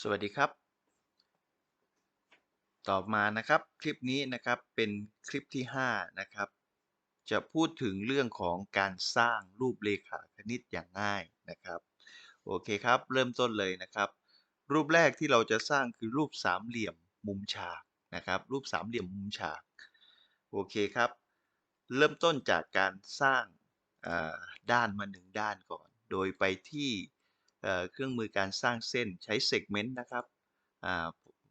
สวัสดีครับ ต่อมานะครับคลิปนี้นะครับเป็นคลิปที่ 5 นะครับ จะพูดถึงเรื่องของการสร้างรูปเลขาคณิตอย่างง่ายนะครับ โอเคครับ เริ่มต้นเลยนะครับ รูปแรกที่เราจะสร้างคือรูปสามเหลี่ยมมุมฉากนะครับ รูปสามเหลี่ยมมุมฉาก โอเคครับ เริ่มต้นจากการสร้างด้านมาหนึ่งด้านก่อน โดยไปที่ เครื่องมือการสร้างเส้นใช้เซกเมนต์นะครับ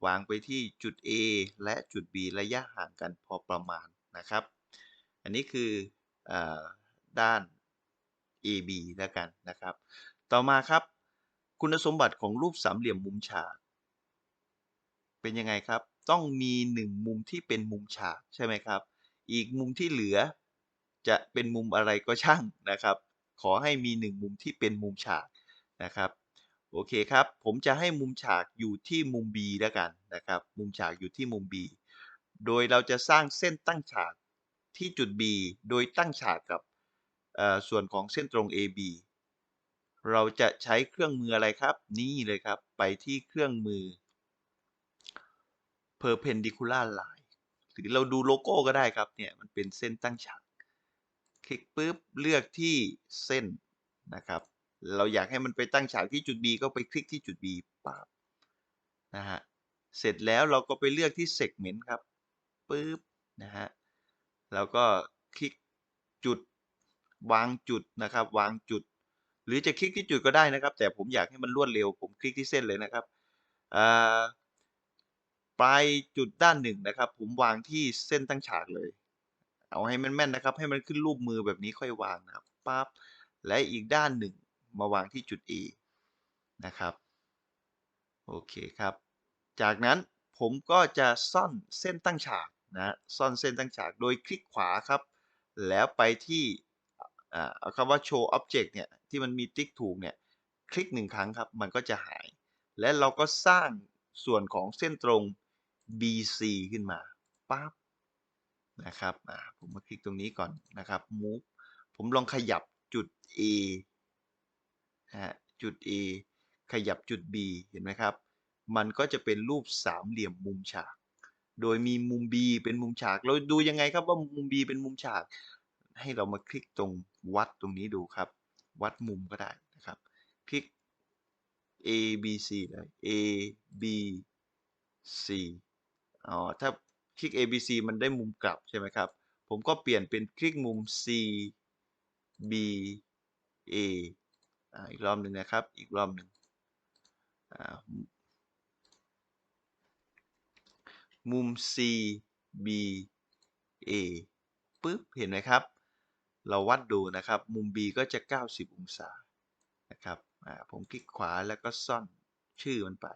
วางไปที่จุด A และจุด B ระยะห่างกันพอประมาณนะครับ อันนี้คืออด้าน AB แล้วกันนะครับ ต่อมาครับคุณสมบัติของรูปสามเหลี่ยมมุมฉาก เป็นยังไงครับ ต้องมีหนึ่งมุมที่เป็นมุมฉากใช่ไหมครับ อีกมุมที่เหลือจะเป็นมุมอะไรก็ช่างนะครับ ขอให้มีหนึ่งมุมที่เป็นมุมฉาก นะครับโอเคครับ ผมจะให้มุมฉากอยู่ที่มุม B แล้วกันนะครับ มุมฉากอยู่ที่มุม B โดยเราจะสร้างเส้นตั้งฉากที่จุด B โดยตั้งฉากกับส่วนของเส้นตรง AB เราจะใช้เครื่องมืออะไรครับ นี่เลยครับ ไปที่เครื่องมือ perpendicular line หรือเราดูโลโก้ก็ได้ครับ เนี่ย มันเป็นเส้นตั้งฉาก คลิกปุ๊บ เลือกที่เส้นนะครับ เราอยากให้มันไปตั้งฉากที่จุด B ก็ไปคลิกที่จุด B ปั๊บนะฮะเสร็จแล้วเราก็ไปเลือกที่ segment ครับปุ๊บนะฮะแล้วก็คลิกจุดวางจุดนะครับ วางจุด หรือจะคลิกที่จุดก็ได้นะครับ แต่ผมอยากให้มันรวดเร็ว ผมคลิกที่เส้นเลยนะครับอ่าปลายจุดด้านหนึ่งนะครับ ผมวางที่เส้นตั้งฉากเลย เอาให้แม่นๆนะครับ ให้มันขึ้นรูปมือแบบนี้ค่อยวางนะครับปั๊บและอีกด้านหนึ่ง มาวางที่จุด A นะครับโอเคครับ จากนั้นผมก็จะซ่อนเส้นตั้งฉากนะซ่อนเส้นตั้งฉากโดยคลิกขวาครับ แล้วไปที่เอาคำว่า show object เนี่ยที่มันมีติ๊กถูกเนี่ยคลิกหนึ่งครั้งครับ มันก็จะหาย และเราก็สร้างส่วนของเส้นตรง BC ขึ้นมาปั๊บนะครับผมมาคลิกตรงนี้ก่อนนะครับ move ผมลองขยับจุด A นะฮะจุด A ขยับจุด B เห็นไหมครับ มันก็จะเป็นรูปสามเหลี่ยมมุมฉาก โดยมีมุม B เป็นมุมฉาก เราดูยังไงครับว่ามุม B เป็นมุมฉาก ให้เรามาคลิกตรงวัดตรงนี้ดูครับ วัดมุมก็ได้นะครับ คลิก A B C เลย A B C อ๋อ ถ้าคลิก A B C มันได้มุมกลับใช่ไหมครับ ผมก็เปลี่ยนเป็นคลิกมุม C B A อีกรอบหนึ่งนะครับ อีกรอบหนึ่ง มุม C B A ปึ๊บ เห็นไหมครับ เราวัดดูนะครับ มุม B ก็จะ 90 องศา นะครับ ผมคลิกขวาแล้วก็ซ่อนชื่อมันไป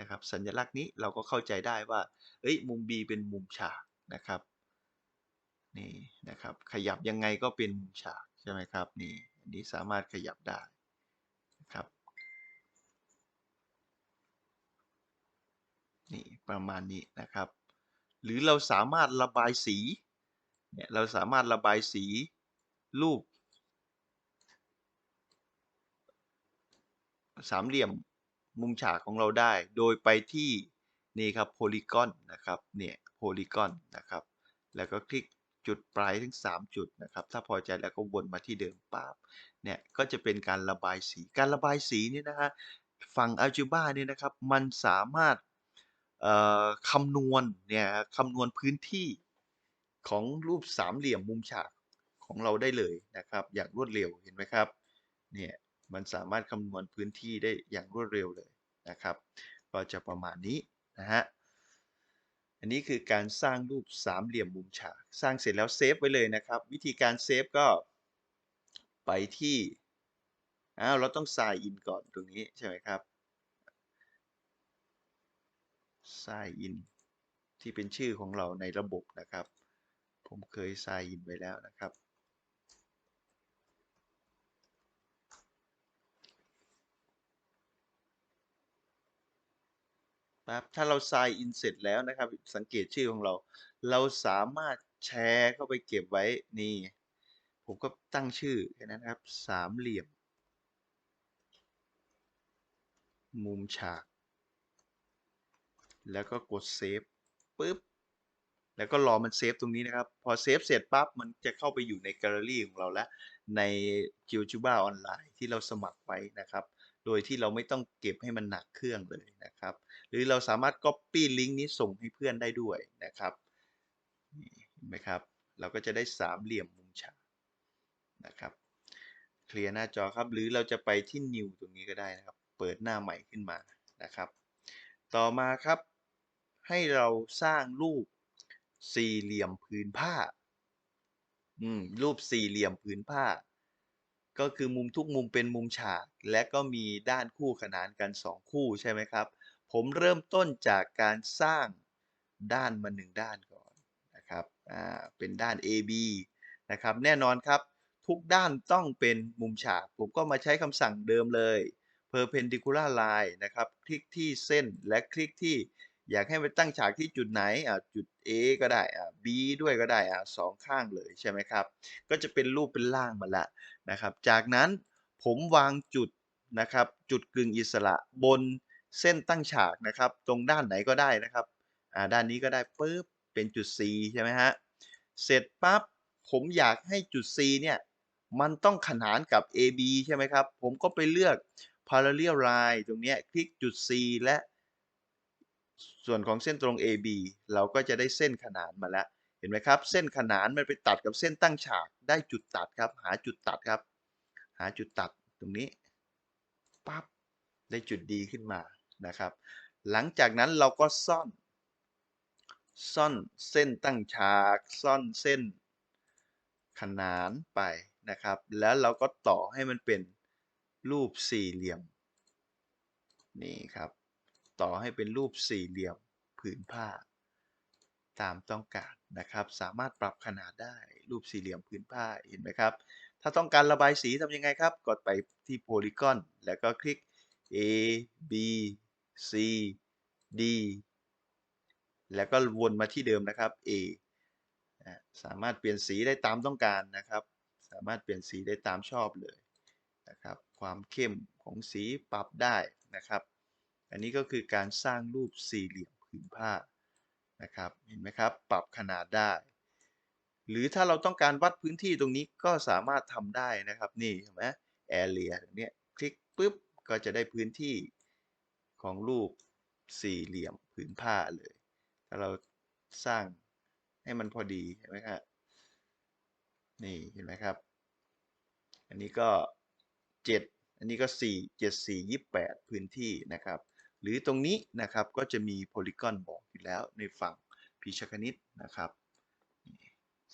นะครับ สัญลักษณ์นี้เราก็เข้าใจได้ว่า เอ้ย มุม B เป็นมุมฉากนะครับ นี่นะครับ ขยับยังไงก็เป็นมุมฉากใช่ไหมครับ นี่ อันนี้สามารถขยับได้นะครับ นี่ประมาณนี้นะครับ หรือเราสามารถระบายสีเนี่ยเราสามารถระบายสีรูปสามเหลี่ยมมุมฉากของเราได้ โดยไปที่นี่ครับโพลีกอนนะครับเนี่ยโพลีกอนนะครับ แล้วก็คลิกจุดปลายทั้ง3 จุดนะครับ ถ้าพอใจแล้วก็วนมาที่เดิมปั๊บเนี่ยก็จะเป็นการระบายสี การระบายสีนี่นะฮะฝั่ง Algebra เนี่ยนะครับ มันสามารถ คำนวณเนี่ยคำนวณพื้นที่ของรูปสามเหลี่ยมมุมฉากของเราได้เลยนะครับ อย่างรวดเร็วเห็นไหมครับเนี่ยมันสามารถคำนวณพื้นที่ได้อย่างรวดเร็วเลยนะครับ ก็จะประมาณนี้นะฮะอันนี้คือการสร้างรูปสามเหลี่ยมมุมฉาก สร้างเสร็จแล้วเซฟไว้เลยนะครับ วิธีการเซฟก็ไปที่อ้าวเราต้อง sign in ก่อนตรงนี้ใช่ไหมครับ sign in ที่เป็นชื่อของเราในระบบนะครับ ผมเคย sign in ไว้แล้วนะครับนะครับ ถ้าเรา sign in เสร็จแล้วนะครับ สังเกตชื่อของเรา เราสามารถแชร์เข้าไปเก็บไว้นี่ ผมก็ตั้งชื่อแค่นั้นครับ สามเหลี่ยม มุมฉาก แล้วก็กดเซฟปุ๊บแล้วก็รอมันเซฟตรงนี้นะครับ พอเซฟเสร็จปั๊บมันจะเข้าไปอยู่ในแกลเลอรี่ของเราแล้ว ใน GeoGebra ออนไลน์ที่เราสมัครไว้นะครับ โดยที่เราไม่ต้องเก็บให้มันหนักเครื่องเลยนะครับ หรือเราสามารถ Copy ลิงก์นี้ส่งให้เพื่อนได้ด้วยนะครับนี่เห็นไหมครับ เราก็จะได้สามเหลี่ยมมุมฉากนะครับ เคลียร์หน้าจอครับ หรือเราจะไปที่ New ตรงนี้ก็ได้นะครับ เปิดหน้าใหม่ขึ้นมานะครับ ต่อมาครับ ให้เราสร้างรูปสี่เหลี่ยมผืนผ้า อืม รูปสี่เหลี่ยมผืนผ้า ก็คือมุมทุกมุมเป็นมุมฉาก และก็มีด้านคู่ขนานกันสองคู่ใช่ไหมครับ ผมเริ่มต้นจากการสร้างด้านมาหนึ่งด้านก่อนนะครับ อ่า เป็นด้าน AB นะครับ แน่นอนครับ ทุกด้านต้องเป็นมุมฉาก ผมก็มาใช้คำสั่งเดิมเลย perpendicular line นะครับ คลิกที่เส้นและคลิกที่ อยากให้มันตั้งฉากที่จุดไหนอ่าจุด A ก็ได้อ่า B ด้วยก็ได้อ่าสองข้างเลยใช่ไหมครับ ก็จะเป็นรูปเป็นร่างมาล้วนะครับ จากนั้นผมวางจุดนะครับ จุดกึ่งอิสระบนเส้นตั้งฉากนะครับ ตรงด้านไหนก็ได้นะครับอ่าด้านนี้ก็ได้ปุ๊บเป็นจุด C ใช่ไหมฮะเสร็จปั๊บผมอยากให้จุด C เนี่ยมันต้องขนานกับ AB ใช่ไหมครับ ผมก็ไปเลือก parallel line ตรงเนี้ยคลิกจุด C และ ส่วนของเส้นตรง AB เราก็จะได้เส้นขนานมาแล้ว เห็นไหมครับ เส้นขนานมันไปตัดกับเส้นตั้งฉาก ได้จุดตัดครับ หาจุดตัดครับ หาจุดตัดตรงนี้ปั๊บได้จุดดีขึ้นมานะครับ หลังจากนั้นเราก็ซ่อน ซ่อนเส้นตั้งฉาก ซ่อนเส้นขนานไปนะครับ แล้วเราก็ต่อให้มันเป็นรูปสี่เหลี่ยม นี่ครับ ต่อให้เป็นรูปสี่เหลี่ยมผืนผ้า ตามต้องการนะครับ สามารถปรับขนาดได้รูปสี่เหลี่ยมผืนผ้าเห็นไหมครับ ถ้าต้องการระบายสีทำยังไงครับ กดไปที่โพลีกอนแล้วก็คลิก A B C D แล้วก็วนมาที่เดิมนะครับ A สามารถเปลี่ยนสีได้ตามต้องการนะครับ สามารถเปลี่ยนสีได้ตามชอบเลยนะครับ ความเข้มของสีปรับได้นะครับ อันนี้ก็คือการสร้างรูปสี่เหลี่ยมผืนผ้านะครับเห็นไหมครับปรับขนาดได้ หรือถ้าเราต้องการวัดพื้นที่ตรงนี้ก็สามารถทำได้นะครับนี่เห็นไหม area ตรงเนี้ยคลิกปุ๊บก็จะได้พื้นที่ของรูปสี่เหลี่ยมผืนผ้าเลย ถ้าเราสร้างให้มันพอดีเห็นไหมครับนี่เห็นไหมครับ อันนี้ก็เจ็ดอันนี้ก็สี่เจ็ดสี่ยี่แปดพื้นที่นะครับ หรือตรงนี้นะครับก็จะมีโพลีกอนบอกอยู่แล้วในฝั่งพิชคณิตนะครับ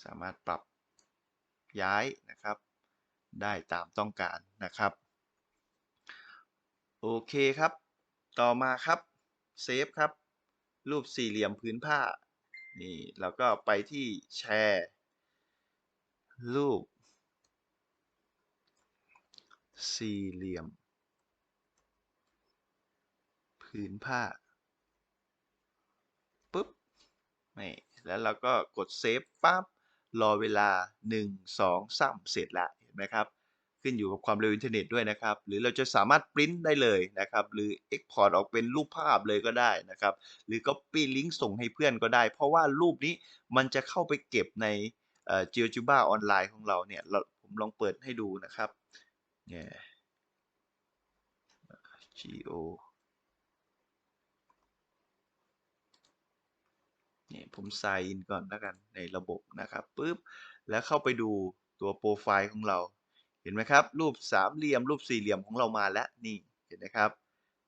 สามารถปรับย้ายนะครับ ได้ตามต้องการนะครับ โอเคครับ ต่อมาครับเซฟครับ รูปสี่เหลี่ยมพื้นผ้านี่เราก็ไปที่แชร์รูปสี่เหลี่ยม ผืนผ้าปุ๊บนี่แล้วเราก็กดเซฟปั๊บรอเวลา 1 2 3 เสร็จแล้วเห็นไหมครับ ขึ้นอยู่กับความเร็วอินเทอร์เน็ตด้วยนะครับ หรือเราจะสามารถปริ้นได้เลยนะครับ หรือ Export ออกเป็นรูปภาพเลยก็ได้นะครับ หรือ Copy ลิงก์ส่งให้เพื่อนก็ได้ เพราะว่ารูปนี้มันจะเข้าไปเก็บในเอ่อ GeoGebra ออนไลน์ของเราเนี่ยเราผมลองเปิดให้ดูนะครับเนี่ย Geo นี่ ผม sign in ก่อนแล้วกันในระบบนะครับปุ๊บแล้วเข้าไปดูตัวโปรไฟล์ของเรา เห็นไหมครับ รูปสามเหลี่ยม รูปสี่เหลี่ยมของเรามาแล้วนี่เห็นไหมครับ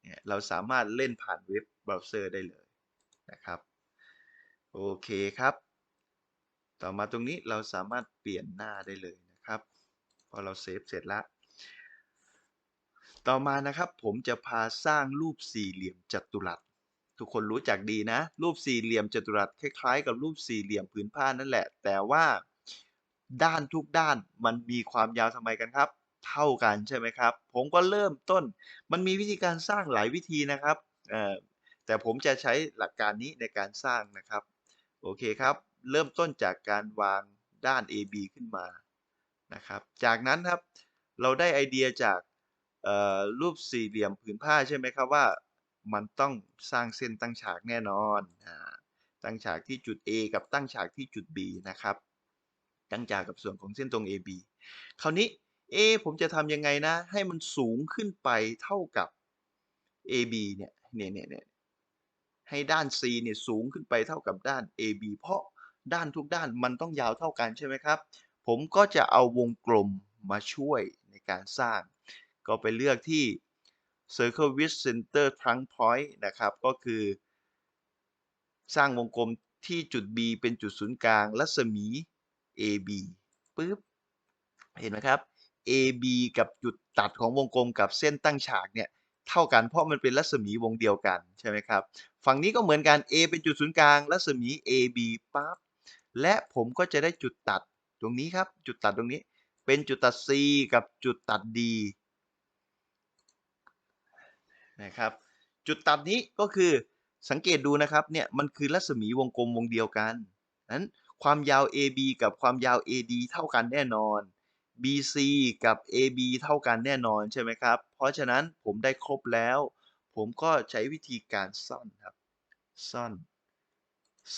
เนี่ยเราสามารถเล่นผ่านเว็บเบราว์เซอร์ได้เลยนะครับโอเคครับ ต่อมาตรงนี้เราสามารถเปลี่ยนหน้าได้เลยนะครับ พอเราเซฟเสร็จแล้วต่อมานะครับผมจะพาสร้างรูปสี่เหลี่ยมจัตุรัส ทุกคนรู้จักดีนะ รูปสี่เหลี่ยมจัตุรัสคล้ายๆ กับรูปสี่เหลี่ยมผืนผ้านั่นแหละ แต่ว่าด้านทุกด้านมันมีความยาวทำไมกันครับ เท่ากันใช่ไหมครับ ผมก็เริ่มต้น มันมีวิธีการสร้างหลายวิธีนะครับแต่ผมจะใช้หลักการนี้ในการสร้างนะครับ โอเคครับ เริ่มต้นจากการวางด้าน AB ขึ้นมานะครับ จากนั้นครับเราได้ไอเดียจากรูปสี่เหลี่ยมผืนผ้าใช่ไหมครับว่า มันต้องสร้างเส้นตั้งฉากแน่นอนอ่าตั้งฉากที่จุด A กับตั้งฉากที่จุด B นะครับ ตั้งฉากกับส่วนของเส้นตรง AB คราวนี้ A ผมจะทำยังไงนะ ให้มันสูงขึ้นไปเท่ากับ AB เนี่ยเนี่ยเนี่ยเนี่ยให้ด้าน C เนี่ยสูงขึ้นไปเท่ากับด้าน AB เพราะด้านทุกด้านมันต้องยาวเท่ากันใช่ไหมครับ ผมก็จะเอาวงกลมมาช่วยในการสร้าง ก็ไปเลือกที่ Circle with Center Trunk Point นะครับ ก็คือ สร้างวงกลมที่จุด B เป็นจุดศูนย์กลาง รัศมี AB ปึ๊บ เห็นไหมครับ AB กับจุดตัดของวงกลมกับเส้นตั้งฉากเนี่ยเท่ากันเพราะมันเป็นรัศมีวงเดียวกันใช่ไหมครับ ฝั่งนี้ก็เหมือนกัน A เป็นจุดศูนย์กลาง รัศมี AB ปั๊บ และผมก็จะได้จุดตัดตรงนี้ครับ จุดตัดตรงนี้ เป็นจุดตัด C กับจุดตัด D นะครับ จุดตัดนี้ก็คือสังเกตดูนะครับเนี่ยมันคือรัศมีวงกลมวงเดียวกันนั้นความยาว AB กับความยาว AD เท่ากันแน่นอน BC กับ AB เท่ากันแน่นอนใช่ไหมครับ เพราะฉะนั้นผมได้ครบแล้ว ผมก็ใช้วิธีการซ่อนครับ ซ่อน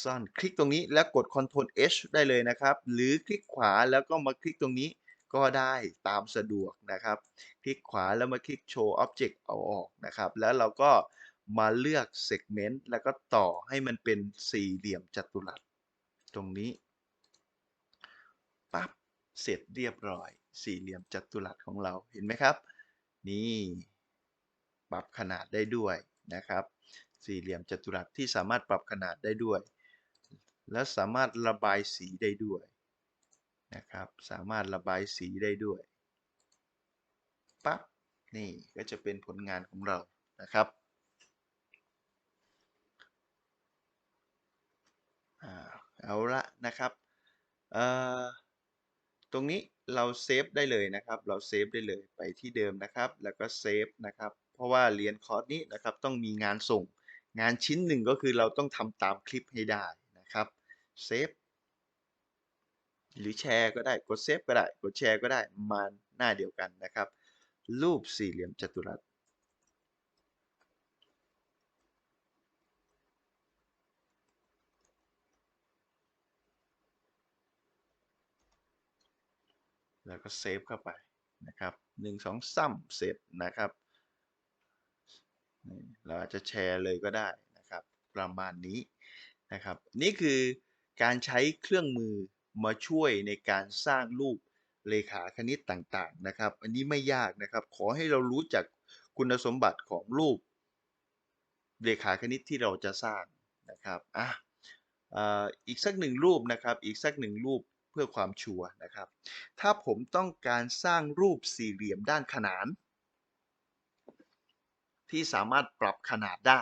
ซ่อน คลิกตรงนี้แล้วกด Ctrl H ได้เลยนะครับ หรือคลิกขวาแล้วก็มาคลิกตรงนี้ ก็ได้ตามสะดวกนะครับ คลิกขวาแล้วมาคลิก Show Object เอาออกนะครับ แล้วเราก็มาเลือก Segment แล้วก็ต่อให้มันเป็นสี่เหลี่ยมจัตุรัส ตรงนี้ปั๊บเสร็จเรียบร้อย สี่เหลี่ยมจัตุรัสของเราเห็นไหมครับ นี่ปรับขนาดได้ด้วยนะครับ สี่เหลี่ยมจัตุรัสที่สามารถปรับขนาดได้ด้วย และสามารถระบายสีได้ด้วย นะครับ สามารถระบายสีได้ด้วยปั๊บนี่ก็จะเป็นผลงานของเรานะครับอเอาละนะครับตรงนี้เราเซฟได้เลยนะครับ เราเซฟได้เลยไปที่เดิมนะครับ แล้วก็เซฟนะครับ เพราะว่าเรียนคอร์สนี้นะครับต้องมีงานส่ง งานชิ้นหนึ่งก็คือเราต้องทำตามคลิปให้ได้นะครับ เซฟ หรือแชร์ก็ได้กดเซฟก็ได้กดแชร์ก็ได้มาหน้าเดียวกันนะครับ รูปสี่เหลี่ยมจัตุรัสแล้วก็เซฟเข้าไปนะครับหนึ่งสองซ้ำเสร็จนะครับเราอาจจะแชร์เลยก็ได้นะครับ ประมาณนี้นะครับ นี่คือการใช้เครื่องมือ มาช่วยในการสร้างรูปเลขาคณิตต่างๆนะครับ อันนี้ไม่ยากนะครับ ขอให้เรารู้จักคุณสมบัติของรูปเลขาคณิตที่เราจะสร้างนะครับอะอีกสักหนึ่งรูปนะครับ อีกสักหนึ่งรูปเพื่อความชัวร์นะครับ ถ้าผมต้องการสร้างรูปสี่เหลี่ยมด้านขนาน ที่สามารถปรับขนาดได้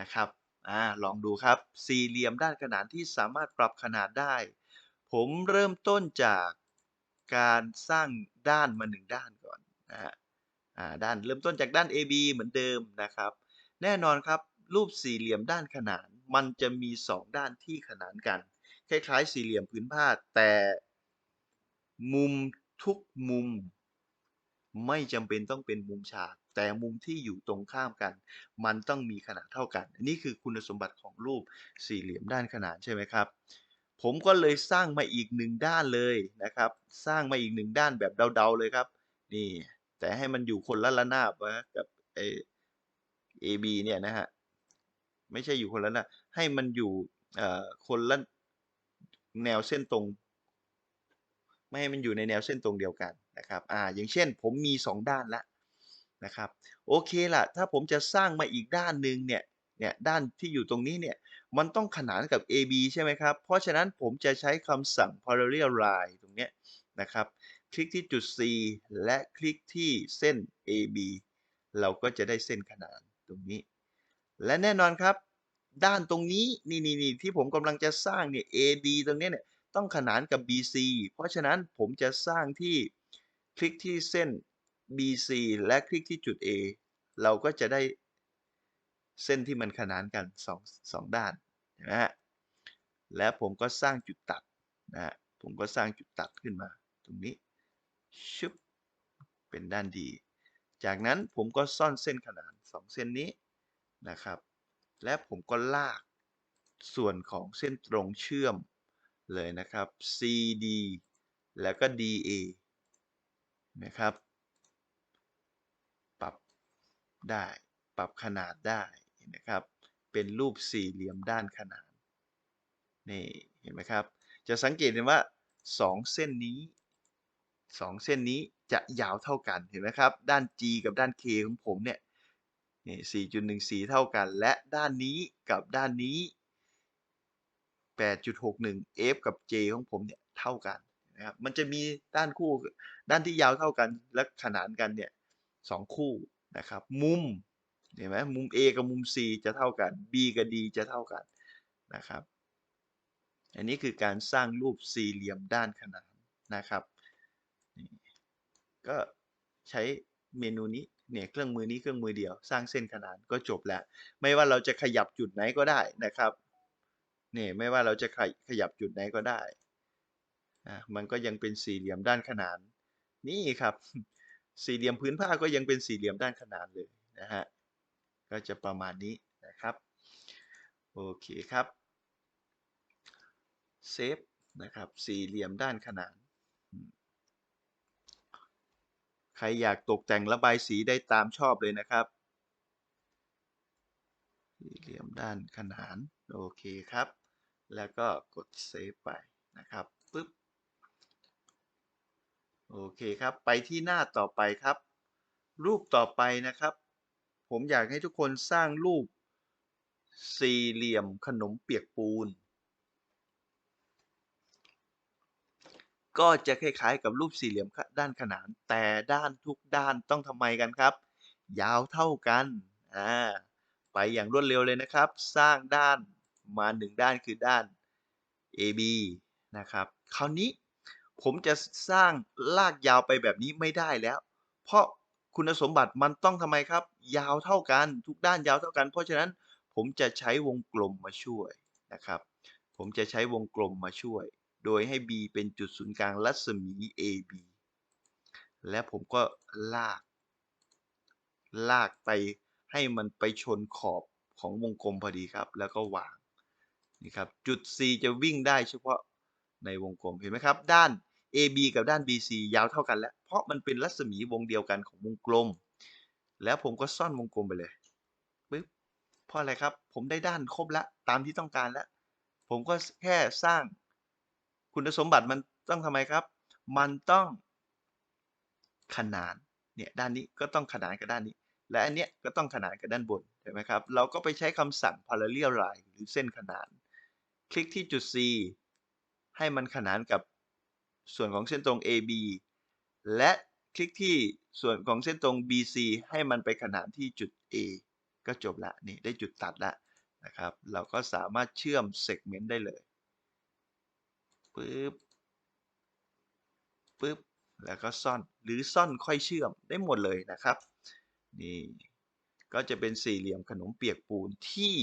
นะครับ อ่าลองดูครับ สี่เหลี่ยมด้านขนานที่สามารถปรับขนาดได้ ผมเริ่มต้นจากการสร้างด้านมาหนึ่งด้านก่อนนะฮะอ่าด้านเริ่มต้นจากด้าน AB เหมือนเดิมนะครับ แน่นอนครับ รูปสี่เหลี่ยมด้านขนาน มันจะมีสองด้านที่ขนานกัน คล้ายๆ สี่เหลี่ยมพื้นผ้า แต่มุมทุกมุม ไม่จำเป็นต้องเป็นมุมฉาก แต่มุมที่อยู่ตรงข้ามกัน มันต้องมีขนาดเท่ากัน นี่คือคุณสมบัติของรูปสี่เหลี่ยมด้านขนานใช่ไหมครับ ผมก็เลยสร้างมาอีกหนึ่งด้านเลยนะครับ สร้างมาอีกหนึ่งด้านแบบเดาๆเลยครับ นี่ แต่ให้มันอยู่คนละระนาบนะกับเอ AB เนี่ยนะฮะ ไม่ใช่อยู่คนละนะให้มันอยู่เอ่อคนละแนวเส้นตรง ไม่ให้มันอยู่ในแนวเส้นตรงเดียวกันนะครับ อ่า อย่างเช่นผมมีสองด้านล้ว นะครับโอเคล่ะถ้าผมจะสร้างมาอีกด้านหนึ่งเนี่ยเนี่ยด้านที่อยู่ตรงนี้เนี่ยมันต้องขนานกับ AB ใช่ไหมครับ เพราะฉะนั้นผมจะใช้คำสั่ง parallel line ตรงนี้นะครับ คลิกที่จุด C และคลิกที่เส้น AB เราก็จะได้เส้นขนานตรงนี้ และแน่นอนครับ ด้านตรงนี้นี่นี่นี่ที่ผมกำลังจะสร้างเนี่ย AD ตรงนี้เนี่ยต้องขนานกับ BC เพราะฉะนั้นผมจะสร้างที่คลิกที่เส้น BC และคลิกที่จุด A เราก็จะได้เส้นที่มันขนานกันสองสองด้านนะฮะและผมก็สร้างจุดตัดนะฮะผมก็สร้างจุดตัดขึ้นมา ตรงนี้ชึบเป็นด้านดี จากนั้นผมก็ซ่อนเส้นขนาน 2 เส้นนี้นะครับ และผมก็ลากส่วนของเส้นตรงเชื่อมเลยนะครับ CD แล้วก็ DA นะครับ ได้ ปรับขนาดได้นะครับ เป็นรูปสี่เหลี่ยมด้านขนาน นี่เห็นไหมครับ จะสังเกตเห็นว่า 2 เส้นนี้ 2 เส้นนี้จะยาวเท่ากัน เห็นไหมครับ ด้าน G กับด้าน K ของผมเนี่ยนี่4.14เท่ากัน และด้านนี้กับด้านนี้ 8.61 F กับ J ของผมเนี่ยเท่ากันนะครับ มันจะมีด้านคู่ ด้านที่ยาวเท่ากันและขนานกันเนี่ยสองคู่ นะครับมุมเห็นไหมมุม A กับมุม C จะเท่ากัน B กับ D จะเท่ากันนะครับ อันนี้คือการสร้างรูปสี่เหลี่ยมด้านขนานนะครับนี่ก็ใช้เมนูนี้เนี่ยเครื่องมือนี้เครื่องมือเดียว สร้างเส้นขนานก็จบแล้ว ไม่ว่าเราจะขยับจุดไหนก็ได้นะครับนี่ไม่ว่าเราจะขยขยับจุดไหนก็ได้นะมันก็ยังเป็นสี่เหลี่ยมด้านขนานนี่ครับ สี่เหลี่ยมพื้นผ้าก็ยังเป็นสี่เหลี่ยมด้านขนานเลยนะฮะก็จะประมาณนี้นะครับโอเคครับเซฟนะครับสี่เหลี่ยมด้านขนานใครอยากตกแต่งระบายสีได้ตามชอบเลยนะครับสี่เหลี่ยมด้านขนานโอเคครับ แล้วก็กดเซฟไปนะครับปึ๊บ โอเคครับ ไปที่หน้าต่อไปครับ รูปต่อไปนะครับ ผมอยากให้ทุกคนสร้างรูปสี่เหลี่ยมขนมเปียกปูน ก็จะคล้ายๆกับรูปสี่เหลี่ยมด้านขนาน แต่ด้านทุกด้านต้องทำไมกันครับ ยาวเท่ากันอ่าไปอย่างรวดเร็วเลยนะครับ สร้างด้านมาหนึ่งด้านคือด้าน AB นะครับ คราวนี้ ผมจะสร้างลากยาวไปแบบนี้ไม่ได้แล้ว เพราะคุณสมบัติมันต้องทำไมครับ ยาวเท่ากันทุกด้านยาวเท่ากัน เพราะฉะนั้นผมจะใช้วงกลมมาช่วยนะครับ ผมจะใช้วงกลมมาช่วย โดยให้ B เป็นจุดศูนย์กลางรัศมี AB และผมก็ลาก ลากไปให้มันไปชนขอบของวงกลมพอดีครับ แล้วก็วางนี่ครับจุด C จะวิ่งได้เฉพาะในวงกลมเห็นไหมครับ ด้าน AB กับด้าน BC ยาวเท่ากันแล้ว เพราะมันเป็นรัศมีวงเดียวกันของวงกลม แล้วผมก็ซ่อนวงกลมไปเลยปึ๊บเพราะอะไรครับ ผมได้ด้านครบแล้วตามที่ต้องการแล้ว ผมก็แค่สร้างคุณสมบัติมันต้องทำไมครับ มันต้องขนาน เนี่ยด้านนี้ก็ต้องขนานกับด้านนี้ และอันเนี้ยก็ต้องขนานกับด้านบนเห็นไหมครับ เราก็ไปใช้คำสั่ง parallel line หรือเส้นขนาน คลิกที่จุด C ให้มันขนานกับ ส่วนของเส้นตรง AB และคลิกที่ส่วนของเส้นตรง BC ให้มันไปขนานที่จุด A ก็จบละนี่ได้จุดตัดล้วนะครับ เราก็สามารถเชื่อมเซกเมนต์ได้เลยปึ๊บปึ๊บแล้วก็ซ่อนหรือซ่อนค่อยเชื่อมได้หมดเลยนะครับ นี่ก็จะเป็นสี่เหลี่ยมขนมเปียกปูนที่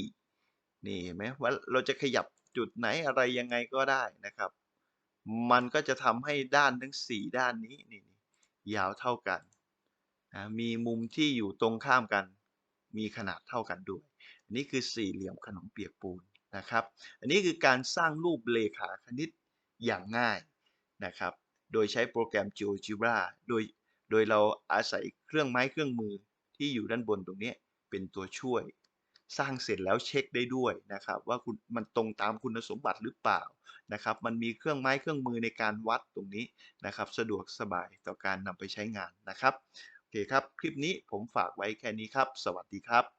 นี่เห็นไหมว่าเราจะขยับจุดไหนอะไรยังไงก็ได้นะครับ มันก็จะทำให้ด้านทั้ง 4 ด้านนี้นี่ยาวเท่ากันนะมีมุมที่อยู่ตรงข้ามกัน มีขนาดเท่ากันด้วย อันนี้คือสี่เหลี่ยมขนมเปียกปูนนะครับ อันนี้คือการสร้างรูปเลขาคณิตอย่างง่ายนะครับ โดยใช้โปรแกรม GeoGebra โดย โดยเราอาศัยเครื่องไม้เครื่องมือที่อยู่ด้านบนตรงนี้เป็นตัวช่วย สร้างเสร็จแล้วเช็คได้ด้วยนะครับว่าคุณมันตรงตามคุณสมบัติหรือเปล่านะครับมันมีเครื่องไม้เครื่องมือในการวัดตรงนี้นะครับสะดวกสบายต่อการนำไปใช้งานนะครับโอเคครับ คลิปนี้ผมฝากไว้แค่นี้ครับ สวัสดีครับ